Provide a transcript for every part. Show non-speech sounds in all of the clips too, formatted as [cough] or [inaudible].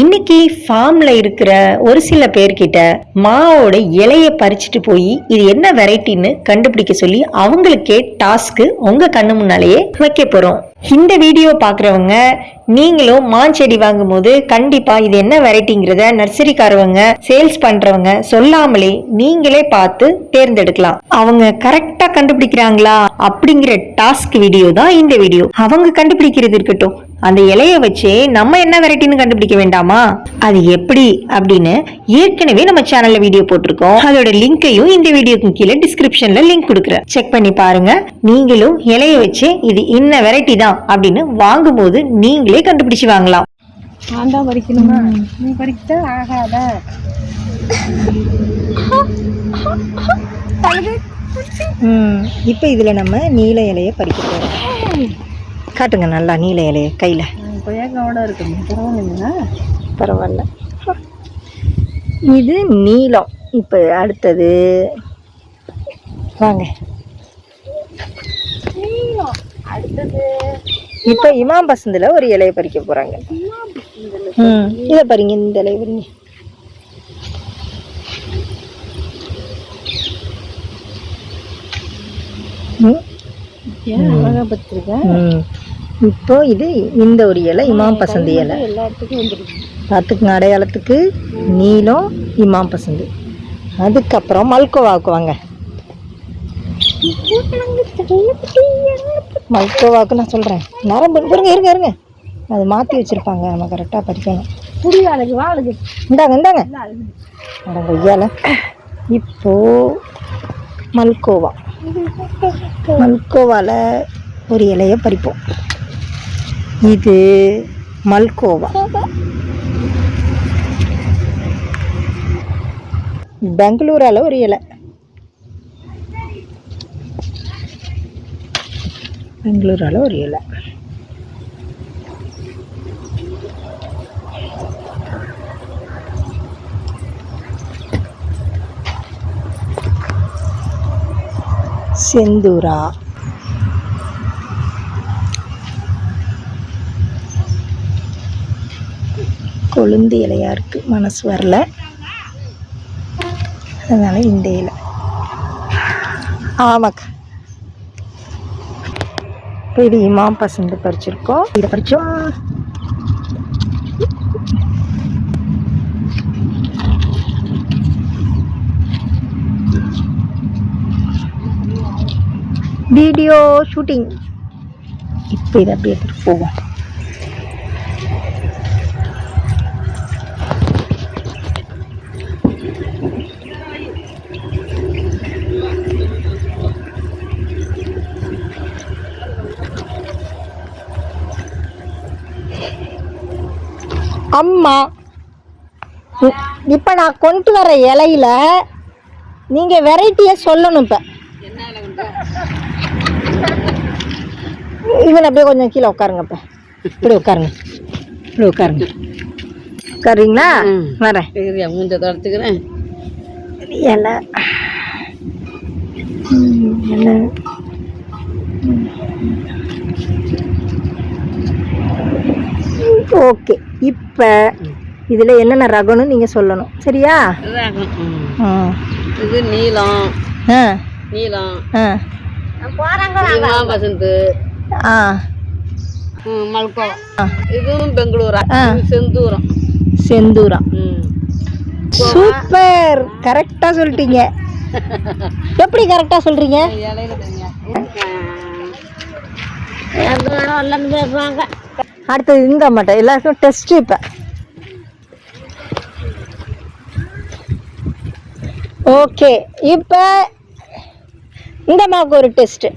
இன்னைக்கு ஃபார்ம்ல இருக்கிற ஒரு சில பேர்கிட்ட மாவோட இலைய பறிச்சுட்டு போய் இது என்ன வெரைட்டின்னு கண்டுபிடிக்க சொல்லி அவங்களுக்கே டாஸ்க்கு உங்க கண்ணு முன்னாலேயே வைக்க போறோம். இந்த வீடியோ பாக்குறவங்க நீங்களும் மாஞ்செடி வாங்கும்போது கண்டிப்பா இது என்ன வெரைட்டிங்கிறத நர்சரிக்காரவங்க சேல்ஸ் பண்றவங்க சொல்லாமலே நீங்களே பார்த்து தேர்ந்தெடுக்கலாம். அவங்க கரெக்டா கண்டுபிடிக்கிறாங்களா அப்படிங்கிற டாஸ்க் வீடியோ தான் இந்த வீடியோ. அவங்க கண்டுபிடிக்கிறது இருக்கட்டும் அந்த இலைய வச்சே நம்ம என்ன வெரைட்டின்னு கண்டுபிடிக்க வேண்டாமா? அது எப்படி அப்படின்னு ஏற்கனவே நம்ம சேனல்ல வீடியோ போட்டிருக்கோம். அதோட லிங்கையும் இந்த வீடியோக்கு கீழே டிஸ்கிரிப்ஷன்ல லிங்க் கொடுக்குறேன். செக் பண்ணி பாருங்க. நீங்களும் இலைய வச்சு இது இன்ன வெரைட்டி தான் அப்படின்னு வாங்கும்போது நீங்களே கண்டுபிடிச்சு வாங்கலாம். நான் தான் பறிக்கணுமா நீ பறிக்கிட்டா? ஆகாத. இப்போ இதுல நம்ம நீல இலைய பறிக்க போறோம். காட்டுங்க நல்லா நீல இலைய கையில. கொய்யாக்காவோட இருக்கு? பரவாயில்லைங்களா? பரவாயில்ல. இது நீலம். இப்போ அடுத்தது வாங்க. அடுத்தது இப்போ இமாம் பசந்தில் ஒரு இலையை பறிக்க போகிறாங்க ம் இதை பாருங்க இந்த இலையை பாருங்க. ம், ஏன் அழகா பத்திருக்கேன். இப்போ இது இந்த ஒரு இலை இமாம் பசந்தி இலை. எல்லா இடத்துக்கும் வந்துருக்கு பார்த்துக்குங்க அடையாளத்துக்கு நீலம் இமாம் பசந்து. அதுக்கப்புறம் மல்கோவாவுக்கு வாங்க. மல்கோவாவுக்கு நான் சொல்கிறேன் நரம்பு இருங்க இருங்க இருங்க. அது மாற்றி வச்சுருப்பாங்க. நம்ம கரெக்டாக படிக்கணும். புரியாதுக்கு வாழுது இந்தாங்க இந்தாங்க. அட கொய்யால இப்போ மல்கோவா. மல்கோவால ஒரு இலைய பறிப்போம். இது மல்கோவா. பெங்களூரால ஒரு இலை. பெங்களூரால ஒரு இலை. செந்தூரா. கொழுந்து இலையா இருக்கு மனசு வரல. அதனால இந்த இலை ஆமாக்கா இது இமாம் பசந்து பறிச்சிருக்கோம். இதை பறிச்சோம். Video shooting. இப்போ இதை அப்படியே போவோம். அம்மா இப்போ நான் கொண்டு வர இலையில நீங்கள் வெரைட்டியை சொல்லணும் இப்போ. இவன் அப்படியே கொஞ்சம் கீழே உட்காருங்க இப்போ. இப்படி உட்காருங்க. இப்படி உட்காருங்க. உட்காருங்களா வரேன். மூஞ்ச தொடச்சுக்கிறேன் இலை. இலை. ஓகே. இப்போ இதில் என்னென்ன ரகம்னு நீங்கள் சொல்லணும். சரியா? ம். இது நீலம். ஆ. நீலம். ஆ. பசந்து ஆ. மல்கோ. இதுவும் பெங்களூரா. செந்தூரம். செந்தூரா ம். சூப்பர். கரெக்டாக சொல்லிட்டீங்க. [laughs] எப்படி கரெக்டாக சொல்கிறீங்க இலையில அடுத்தது இந்த மாட்டேன் எல்லாருக்கும் டெஸ்ட் இப்போ. ஓகே இப்போ இந்த அம்மாவுக்கு ஒரு டெஸ்ட்டு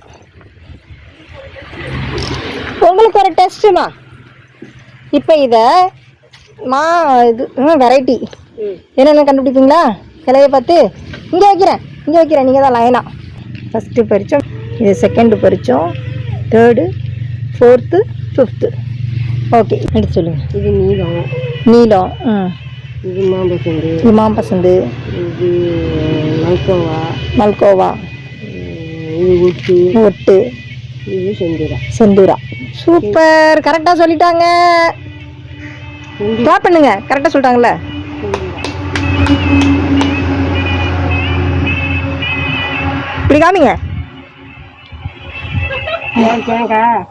உங்களுக்கு ஒரு டெஸ்ட்டுமா இப்போ இதை மா இது வெரைட்டி என்னென்ன கண்டுபிடிப்பீங்களா? இலைய பார்த்து. இங்கே வைக்கிறேன். இங்கே வைக்கிறேன். நீங்கள் தான் லைனா ஃபஸ்ட்டு பறித்தோம் இது செகண்டு பறித்தோம் தேர்டு ஃபோர்த்து ஃபிஃப்த்து ஓகே எடுத்து சொல்லுங்கள் இது நீலம். நீலம் ம் இது மாம்பசந்து இமாம் பசந்து இது மல்கோவா மல்கோவா இது ஊட்டி. ஒட்டு இது செந்தூரா. செந்தூரா. சூப்பர். கரெக்டாக சொல்லிட்டாங்க. கிளாப் பண்ணுங்க. கரெக்டாக சொல்லிட்டாங்கல்ல? இப்படி காமிங்க. தேங்காய்